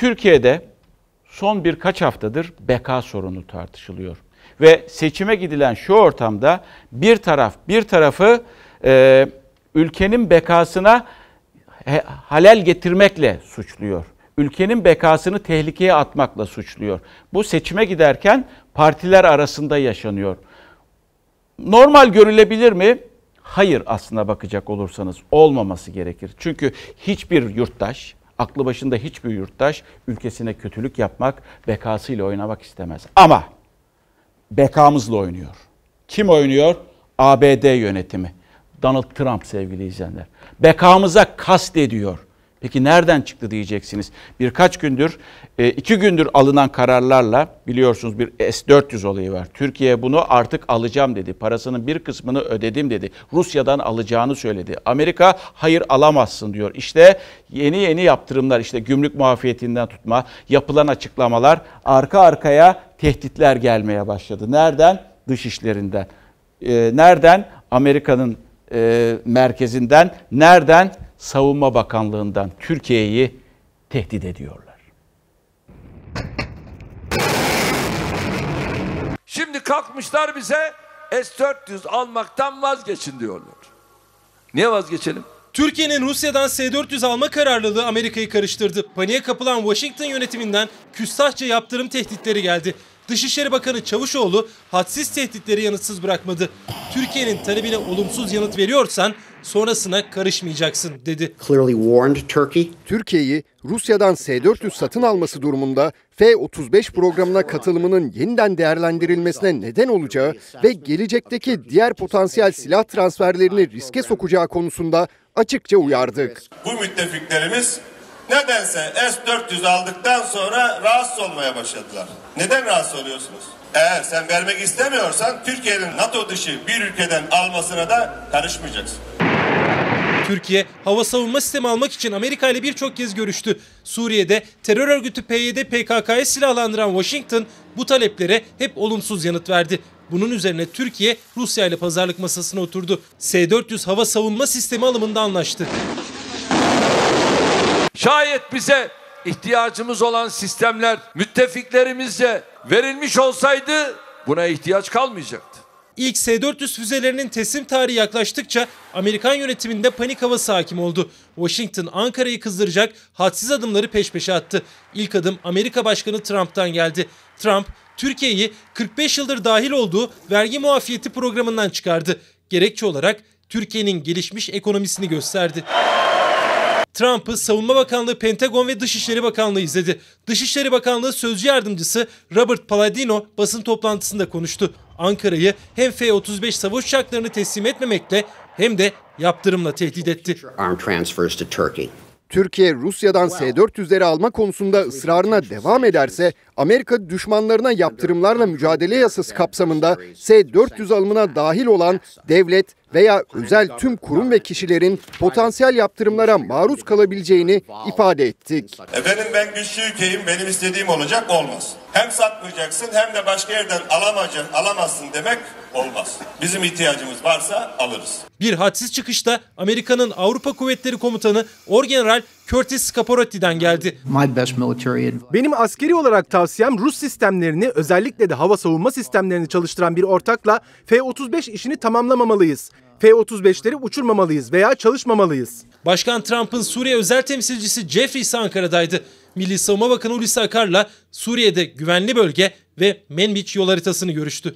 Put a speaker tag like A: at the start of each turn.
A: Türkiye'de son birkaç haftadır beka sorunu tartışılıyor. Ve seçime gidilen şu ortamda bir taraf bir tarafı e, ülkenin bekasına he, halel getirmekle suçluyor. Ülkenin bekasını tehlikeye atmakla suçluyor. Bu seçime giderken partiler arasında yaşanıyor. Normal görülebilir mi? Hayır aslına bakacak olursanız olmaması gerekir. Çünkü hiçbir yurttaş, aklı başında hiçbir yurttaş ülkesine kötülük yapmak, bekasıyla oynamak istemez. Ama bekamızla oynuyor. Kim oynuyor? ABD yönetimi. Donald Trump sevgili izleyenler. Bekamıza kast ediyor. Peki nereden çıktı diyeceksiniz. Birkaç gündür, e, iki gündür alınan kararlarla biliyorsunuz bir S-400 olayı var. Türkiye bunu artık alacağım dedi. Parasının bir kısmını ödedim dedi. Rusya'dan alacağını söyledi. Amerika hayır alamazsın diyor. İşte yeni yeni yaptırımlar işte gümrük muafiyetinden tutma, yapılan açıklamalar arka arkaya tehditler gelmeye başladı. Nereden? Dış işlerinden. E, nereden? Amerika'nın e, merkezinden. Nereden? Savunma Bakanlığı'ndan Türkiye'yi tehdit ediyorlar.
B: Şimdi kalkmışlar bize S-400 almaktan vazgeçin diyorlar. Niye vazgeçelim?
C: Türkiye'nin Rusya'dan S-400 alma kararlılığı Amerika'yı karıştırdı. Paniğe kapılan Washington yönetiminden küstahça yaptırım tehditleri geldi. Dışişleri Bakanı Çavuşoğlu hadsiz tehditleri yanıtsız bırakmadı. Türkiye'nin talebine olumsuz yanıt veriyorsan sonrasına karışmayacaksın dedi.
D: Türkiye'yi Rusya'dan S-400 satın alması durumunda F-35 programına katılımının yeniden değerlendirilmesine neden olacağı ve gelecekteki diğer potansiyel silah transferlerini riske sokacağı konusunda açıkça uyardık.
E: Bu müttefiklerimiz nedense S-400 aldıktan sonra rahatsız olmaya başladılar. Neden rahatsız oluyorsunuz? Eğer sen vermek istemiyorsan Türkiye'nin NATO dışı bir ülkeden almasına da karışmayacaksın.
C: Türkiye hava savunma sistemi almak için Amerika ile birçok kez görüştü. Suriye'de terör örgütü PYD PKK'yı silahlandıran Washington bu taleplere hep olumsuz yanıt verdi. Bunun üzerine Türkiye Rusya ile pazarlık masasına oturdu. S-400 hava savunma sistemi alımında anlaştı.
B: Şayet bize ihtiyacımız olan sistemler müttefiklerimizce verilmiş olsaydı buna ihtiyaç kalmayacaktı.
C: İlk S-400 füzelerinin teslim tarihi yaklaştıkça Amerikan yönetiminde panik havası hakim oldu. Washington Ankara'yı kızdıracak hadsiz adımları peş peşe attı. İlk adım Amerika Başkanı Trump'tan geldi. Trump, Türkiye'yi 45 yıldır dahil olduğu vergi muafiyeti programından çıkardı. Gerekçe olarak Türkiye'nin gelişmiş ekonomisini gösterdi. Trump'ı Savunma Bakanlığı, Pentagon ve Dışişleri Bakanlığı izledi. Dışişleri Bakanlığı Sözcü Yardımcısı Robert Palladino basın toplantısında konuştu. Ankara'yı hem F-35 savaş uçaklarını teslim etmemekle hem de yaptırımla tehdit etti.
D: Türkiye Rusya'dan S-400'leri alma konusunda ısrarına devam ederse Amerika düşmanlarına yaptırımlarla mücadele yasası kapsamında S-400 alımına dahil olan devlet veya özel tüm kurum ve kişilerin potansiyel yaptırımlara maruz kalabileceğini ifade ettik.
E: Efendim ben güçlü ülkeyim, benim istediğim olacak olmaz. Hem satmayacaksın hem de başka yerden alamayacak, alamazsın demek olmaz. Bizim ihtiyacımız varsa alırız.
C: Bir hadsiz çıkışta Amerika'nın Avrupa Kuvvetleri Komutanı Orgeneral Curtis Scaporotti'den geldi.
F: Benim askeri olarak tavsiyem Rus sistemlerini özellikle de hava savunma sistemlerini çalıştıran bir ortakla F-35 işini tamamlamamalıyız. F-35'leri uçurmamalıyız veya çalışmamalıyız.
C: Başkan Trump'ın Suriye özel temsilcisi Jeffrey ise Ankara'daydı. Milli Savunma Bakanı Hulusi Akar'la Suriye'de güvenli bölge ve Menbiç yol haritasını görüştü.